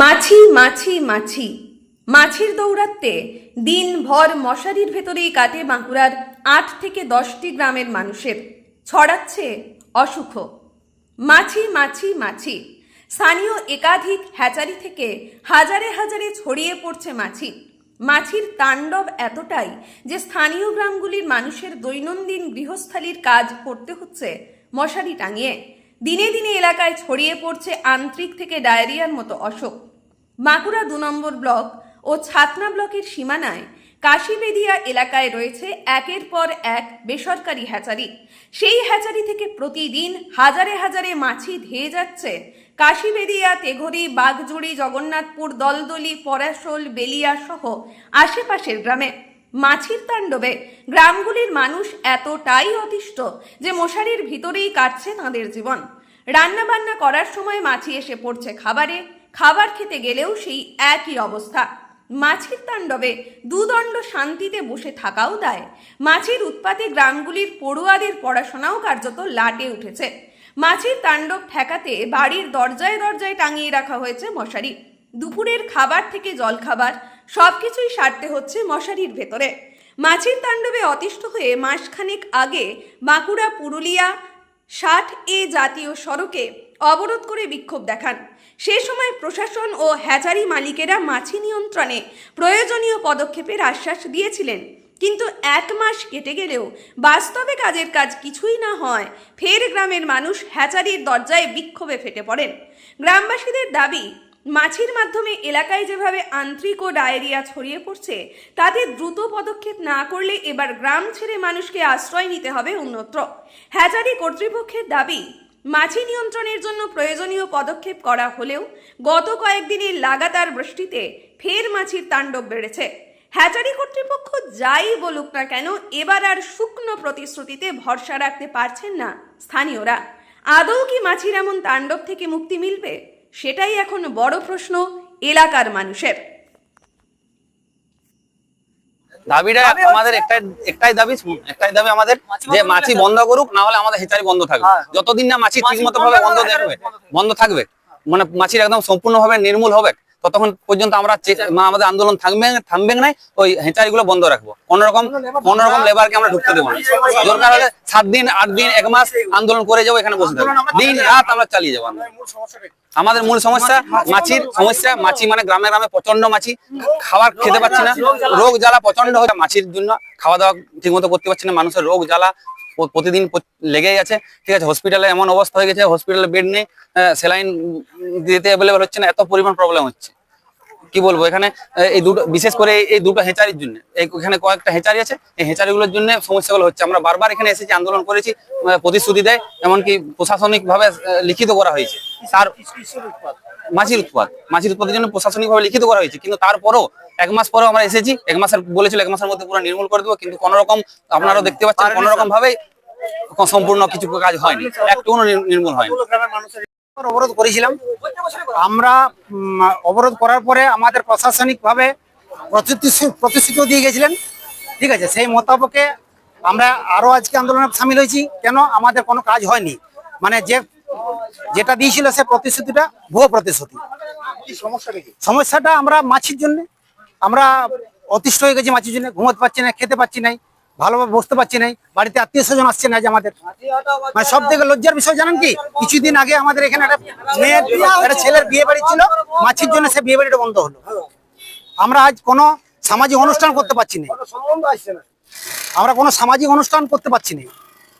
মাছি মাছি মাছি। মাছির দৌরাত্মে দিনভর মশারির ভেতরেই কাটে বাঁকুড়ার আট থেকে দশটি গ্রামের মানুষের। ছড়াচ্ছে অসুখ। মাছি মাছি মাছি। স্থানীয় একাধিক হ্যাচারি থেকে হাজারে হাজারে ছড়িয়ে পড়ছে মাছি। মাছির তাণ্ডব এতটাই যে স্থানীয় গ্রামগুলির মানুষের দৈনন্দিন গৃহস্থালির কাজ করতে হচ্ছে মশারি টাঙিয়ে। দিনে দিনে এলাকায় ছড়িয়ে পড়ছে আন্ত্রিক থেকে ডায়রিয়ার মতো অসুখ। বাঁকুড়া দু নম্বর ব্লক ও ছাতনা ব্লকের সীমানায় কাশিবেদিয়া এলাকায় রয়েছে একের পর এক বেসরকারি হ্যাচারি। সেই হ্যাচারি থেকে প্রতিদিন হাজারে হাজারে মাছি ধেয়ে যাচ্ছে কাশিবেদিয়া, তেঘরি, বাগজুড়ি, জগন্নাথপুর, দলদলি, পরাশোল বেলিয়া সহ আশেপাশের গ্রামে। মাছির তাণ্ডবে গ্রামগুলির মানুষ এতটাই অতিষ্ঠ যে মশারির ভিতরেই কাটছে তাঁদের জীবন। রান্নাবান্না করার সময় মাছি এসে পড়ছে খাবারে, খাবার খেতে গেলেও সেই একই অবস্থা। মাছির তাণ্ডবে দুদণ্ড শান্তিতে বসে থাকাও দায়। মাছির উৎপাতে গ্রামগুলির পড়ুয়াদের পড়াশোনাও কার্যত লাটে উঠেছে। মাছির তাণ্ডব ঠেকাতে বাড়ির দরজায় দরজায় টাঙিয়ে রাখা হয়েছে মশারি। দুপুরের খাবার থেকে জলখাবার সবকিছুই সারতে হচ্ছে মশারির ভেতরে। মাছির তাণ্ডবে অতিষ্ঠ হয়ে মাসখানেক আগে বাঁকুড়া, পুরুলিয়া, ষাট এ জাতীয় সড়কে অবরোধ করে বিক্ষোভ দেখান। সে সময় প্রশাসন ও হ্যাচারি মালিকেরা মাছি নিয়ন্ত্রণে প্রয়োজনীয় পদক্ষেপের আশ্বাস দিয়েছিলেন। কিন্তু এক মাস কেটে গেলেও বাস্তবে কাজের কাজ কিছুই না হয় ফের গ্রামের মানুষ হ্যাচারির দরজায় বিক্ষোভে ফেটে পড়েন। গ্রামবাসীদের দাবি মাছির মাধ্যমে এলাকায় যেভাবে আন্ত্রিক ও ডায়রিয়া ছড়িয়ে পড়ছে, তাতে দ্রুত পদক্ষেপ না করলে এবার গ্রাম ছেড়ে মানুষকে আশ্রয় নিতে হবে অন্যত্র। হ্যাচারি কর্তৃপক্ষের দাবি, মাছি নিয়ন্ত্রণের জন্য প্রয়োজনীয় পদক্ষেপ করা হলেও গত কয়েকদিনের লাগাতার বৃষ্টিতে ফের মাছির তাণ্ডব বেড়েছে। হ্যাচারি কর্তৃপক্ষ যাই বলুক না কেন, এবার আর শুকনো প্রতিশ্রুতিতে ভরসা রাখতে পারছেন না স্থানীয়রা। আদৌ কি মাছির এমন তাণ্ডব থেকে মুক্তি মিলবে? সেটাই এখন বড় প্রশ্ন এলাকার মানুষের। দাবিটা আমাদের একটাই একটাই দাবি একটাই দাবি আমাদের যে মাছি বন্ধ করুক না হলে আমাদের হেচারি বন্ধ থাকবে। যতদিন না মাছি ঠিক মতো ভাবে বন্ধ দেখবে বন্ধ থাকবে। মানে মাছির একদম সম্পূর্ণভাবে নির্মূল হবে। ততক্ষণ পর্যন্ত আমরা আমাদের আন্দোলন থাকবে থামবে না ওই হেঁচারি গুলো বন্ধ রাখব। কোন রকম কোন রকম লেবারকে আমরা ঢুকতে দেবো না। দরকার হলে সাত দিন আট দিন এক মাস আন্দোলন করে যাব এখানে বসে থাকব। দিন রাত আমরা চালিয়ে যাব। আমাদের মূল সমস্যা মাছির সমস্যা মাছি মানে গ্রামে গ্রামে প্রচণ্ড মাছি। খাবার খেতে পাচ্ছি না। রোগ জ্বালা। প্রচণ্ড হচ্ছে। মাছির জন্য খাওয়া দাওয়া ঠিক মতো করতে পারছি না। মানুষের রোগ জ্বালা প্রতিদিন লেগেই আছে। ঠিক আছে হসপিটালে এমন অবস্থা হয়ে গেছে হসপিটালে বেড নেই স্যালাইন দিতে অ্যাভেলেবল হচ্ছে না এত পরিমাণ প্রবলেম হচ্ছে। কি বলব এখানে এই দুটো বিশেষ করে এই- দুটো হেঁচারির জন্য। এখানে কয়েকটা হেঁচারি আছে এই হেঁচারিগুলোর জন্য সমস্যাগুলো হচ্ছে। আমরা বারবার এখানে এসেছি আন্দোলন করেছি প্রতিশ্রুতি দেয় এমনকি প্রশাসনিকভাবে লিখিত করা হয়েছে। তার মাছির উৎপাদ মাছির উৎপাদের জন্য প্রশাসনিক ভাবে লিখিত করা হয়েছে। কিন্তু তারপরও এক মাস পরেও আমরা এসেছি। এক মাসের বলেছিল এক মাসের মধ্যে পুরো নির্মূল করে দেবো। কিন্তু কোন রকম আপনারাও দেখতে পাচ্ছেন কোন রকম ভাবে সম্পূর্ণ কিছু কাজ হয়নি। একটু নির্মূল হয়নি। অবরোধ করেছিলাম। আমরা অবরোধ করার পরে আমাদের প্রশাসনিক ভাবে প্রতিশ্রুতি প্রতিশ্রুতিও দিয়ে গেছিলেন। ঠিক আছে সেই মোতাবেকে আমরা আরও আজকে আন্দোলনে সামিল হয়েছি। কেন? আমাদের কোনো কাজ হয়নি। মানে যে যেটা দিয়েছিল সে প্রতিশ্রুতিটা ভুয়ো প্রতিশ্রুতি। সমস্যাটা আমরা মাছির জন্য আমরা অতিষ্ঠ হয়ে গেছি মাছির জন্য ঘুমোতে পারছি না খেতে পারছি নাই ভালোভাবে বসতে পারছি না বাড়িতে আত্মীয় স্বজন আসছে না যে আমাদের। মানে সব থেকে লজ্জার বিষয় জানেন কি? কিছুদিন আগে আমাদের এখানে একটা মেয়ের একটা ছেলের বিয়ে বাড়ি ছিল মাছির জন্য সে বিয়ে বাড়িটা বন্ধ হলো। আমরা আজ কোনো সামাজিক অনুষ্ঠান করতে পারছি না। আমরা কোনো সামাজিক অনুষ্ঠান করতে পারছি না।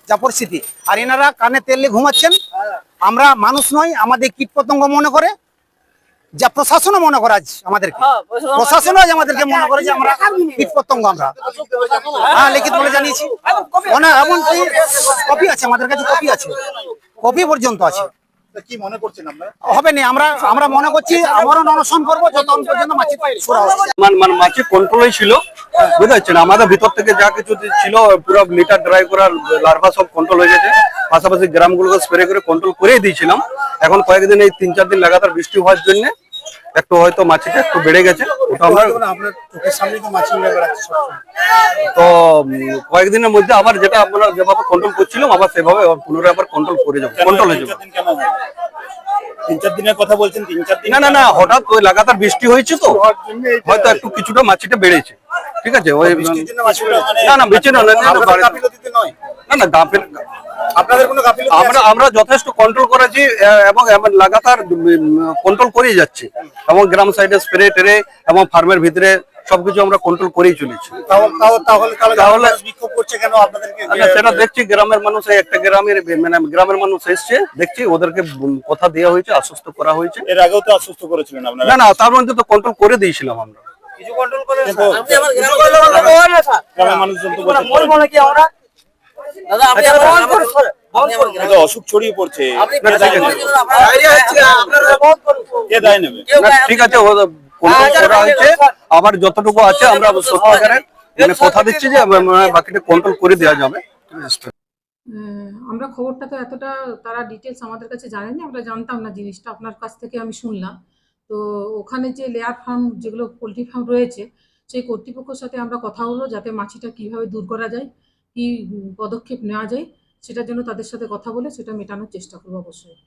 যা পরিস্থিতি। আর এনারা কানে তেলে ঘুমাচ্ছেন। আমরা মানুষ নই আমাদের কীট পতঙ্গ মনে করে। যা প্রশাসনও মনে করে আজ আমাদেরকে। প্রশাসনও আজ আমাদেরকে মনে করে যে আমরা কীট পতঙ্গ আমরা। হ্যাঁ লিখিত বলে জানিয়েছি। এমনকি কপি আছে আমাদের কাছে কপি আছে। কপি পর্যন্ত আছে। কি মনে করছেন আপনারা? হবে না আমরা আমরা মনে করছি আমরও অনশন করব যতক্ষণ পর্যন্ত মাছি সরা মানে মানে মাছি কন্ট্রোলই ছিল বুঝতে পারছেন আমাদের ভিতর থেকে যা কিছু ছিল পুরো লিটার ড্রাই করার লার্ভা সব কন্ট্রোল হয়ে গেছে। পাশাপাশি গ্রামগুলোকে স্প্রে করে কন্ট্রোল করেই দিয়েছিলাম। এখন কয়েকদিন এই তিন চার দিন লাগাতার বৃষ্টি হওয়ার জন্য একটু হয়তো মাছিটা একটু বেড়ে গেছে। ওটা আমরা আপনার তো কয়েকদিনের মধ্যে আবার যেটা আমরা যেভাবে কন্ট্রোল করছিলাম আবার সেভাবে পুনরায় আবার কন্ট্রোল করে যাব কন্ট্রোল হয়ে যাবে? তিন চার দিনের কথা বলছেন তিন চার দিন না না না হঠাৎ ওই লাগাতার বৃষ্টি হয়েছে তো হয়তো একটু কিছুটা মাছিটা বেড়েছে ঠিক আছে ওই মানে না না বেঁচে না না, না, আপনাদের গাফিল কোনো আমরা আমরা যথেষ্ট কন্ট্রোল করেছি এবং এবং লাগাতার কন্ট্রোল করেই যাচ্ছি। এবং গ্রাম সাইডে স্প্রে টেরে এবং ফার্মের ভিতরে সবকিছু আমরা কন্ট্রোল করেই চলেছি। তাহলে আচ্ছা সেটা দেখছি গ্রামের মানুষ একটা গ্রামের মানে গ্রামের মানুষ এসছে দেখছি ওদেরকে কথা দেওয়া হয়েছে আশ্বস্ত করা হয়েছে। এর আগেও তো আশ্বস্ত করেছিলেন না না তার মধ্যে তো কন্ট্রোল করে দিয়েছিলাম আমরা। কিন্তু গ্রামের মানুষজন তো বলছে কিন্তু অসুখ ছড়িয়ে পড়ছে। না, ঠিক আছে। কে দায় নেবে? না, ঠিক আছে কন্ট্রোল করা আবার যতটুকু আছে আমরা মানে কথা দিচ্ছি যে মানে বাকিটা কন্ট্রোল করে দেওয়া যাবে। আহ, আমরা খবরটা তো এতটা তারা ডিটেলস আমাদের কাছে জানেনি আমরা জানতাম না জিনিসটা। আপনার কাছ থেকে আমি শুনলাম। তো ওখানে যে লেয়ার ফার্ম যেগুলো পোলট্রি ফার্ম রয়েছে, সেই কর্তৃপক্ষের সাথে আমরা কথা হলো যাতে মাছিটা কীভাবে দূর করা যায়, কি পদক্ষেপ নেওয়া যায়, সেটার জন্য তাদের সাথে কথা বলে সেটা মেটানোর চেষ্টা করব অবশ্যই।